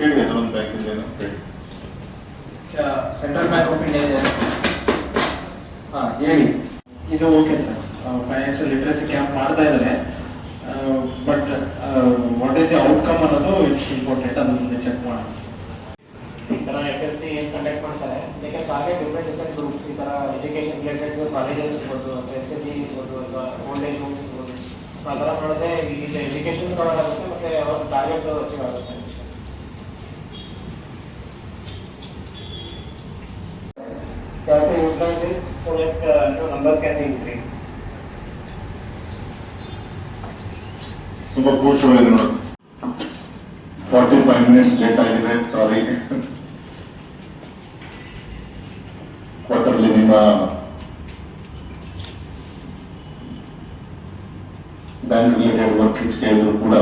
ಹೇಳಿ. Central bank of India ಇದೆ ಹಾಂ ಹೇಳಿ. ಇದು okay sir financial literacy camp ಮಾಡ್ತಾ ಇದ್ದಾರೆ. ಬಟ್ ವಾಟ್ ಈಸ್ ಔಟ್ಕಮ್ ಅನ್ನೋದು ಇಟ್ಸ್ ಇಂಪಾರ್ಟೆಂಟ್ ಅದನ್ನ ಚೆಕ್ ಮಾಡೋಣ ಈ ಥರ ಎಫ್ ಎಲ್ ಸಿ ಏನು ಕಂಡಕ್ಟ್ ಮಾಡ್ತಾರೆ? ಇದಕ್ಕೆ ಟಾರ್ಗೆಟ್ ಡಿಫ್ರೆಂಟ್ ಡಿಫ್ರೆಂಟ್ ಗ್ರೂಪ್ಸ್ ಈ ಥರ ಎಜುಕೇಷನ್ ರಿಲೇಟೆಡ್ ಕಾಲೇಜಸ್ ಇರ್ಬೋದು ಎಸ್ ಎಸ್ ಸಿ ಇರ್ಬೋದು ಅಥವಾ ಓಲ್ಡ್ ಏಜ್ ಹೋಮ್ಸ್ ಇರ್ಬೋದು. ಆ ಥರ ಮಾಡಿದ್ರೆ ಈಗ ಎಜುಕೇಷನ್ ಕೊಡೋದಾಗುತ್ತೆ ಆಗುತ್ತೆ ಮತ್ತು ಅವ್ರ ಟಾರ್ಗೆಟ್ ಅಚೀವ್ ಆಗುತ್ತೆ Have to utilize this so that uh, you know, numbers can be increased. ತುಂಬ ಕೂಶವಾಗಿದೆ ನೋಡಿ ಫಾರ್ಟಿ ಫೈವ್ ಮಿನಿಟ್ಸ್ ಲೇಟ್ ಆಗಿದೆ ಸಾರಿ ಕ್ವಾರ್ಟರ್ಲಿ ನಿಮ್ಮ ಬ್ಯಾಂಕ್ ರಿಲೇಟೆಡ್ ವರ್ಕಿಂಗ್ಸ್ ಇದ್ರು ಕೂಡ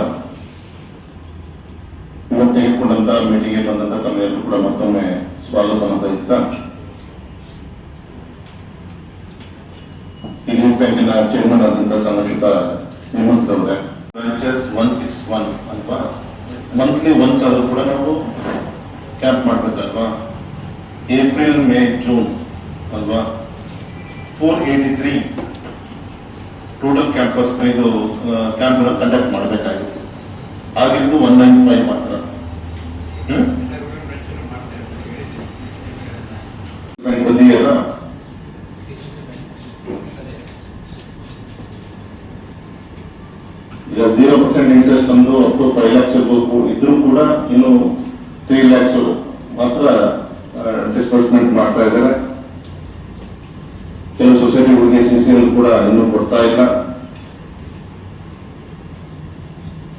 ಇವತ್ತು ತೆಗೆದುಕೊಂಡಂತ ಮೀಟಿಂಗ್ಗೆ ಬಂದಂತ ತಮ್ಮೆಲ್ಲರೂ ಕೂಡ ಮತ್ತೊಮ್ಮೆ ಸ್ವಾಗತವನ್ನು ಬಯಸ್ತಾ ಬ್ಯಾಂಕಿನ ಚೇರ್ಮನ್ ಸಂಘಟಿತ ಹೇಮಂತ್ ಅವರ. ಬ್ರಾಂಚಸ್ ಒನ್ ಸಿಕ್ಸ್ ಒನ್ ಅಲ್ವಾ? ಮಂತ್ಲಿ ಒನ್ಸ್ ಆದ್ರೂ ಕೂಡ ನಾವು ಕ್ಯಾಂಪ್ ಮಾಡಬೇಕಲ್ವಾ? ಏಪ್ರಿಲ್ ಮೇ ಜೂನ್ ಅಲ್ವಾ? Four eighty three total camps ಇದು ಕ್ಯಾಂಪ್ ಕಂಡಕ್ಟ್ ಮಾಡಬೇಕಾಗಿತ್ತು. ಆಗಿದ್ದು ಒನ್ ನೈನ್ ಫೈವ್ ಮಾತ್ರ. ಈಗ ಜೀರೋ ಪರ್ಸೆಂಟ್ ಇಂಟ್ರೆಸ್ಟ್ ಅಂದು ಅಪ್ ಟು ಫೈವ್ ಲ್ಯಾಕ್ಸ್ ಇರಬೇಕು ಇದ್ರೂ ಕೂಡ ಇನ್ನು ತ್ರೀ ಲ್ಯಾಕ್ಸ್ ಮಾತ್ರ ಡಿಸ್ಬರ್ಸ್ಮೆಂಟ್ ಮಾಡ್ತಾ ಇದ್ದಾರೆ. ಕೆಲವು ಸೊಸೈಟಿಗಳಿಗೆ ಸಿ ಸಿ ಎಲ್ ಕೂಡ ಇನ್ನೂ ಕೊಡ್ತಾ ಇಲ್ಲ.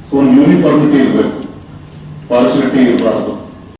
ಸೊ ಒಂದು ಯೂನಿಫಾರ್ಮಿಟಿ ಇರಬೇಕು. ಪಾರ್ಶಿಲಿಟಿ ಇರಬಾರ್ದು.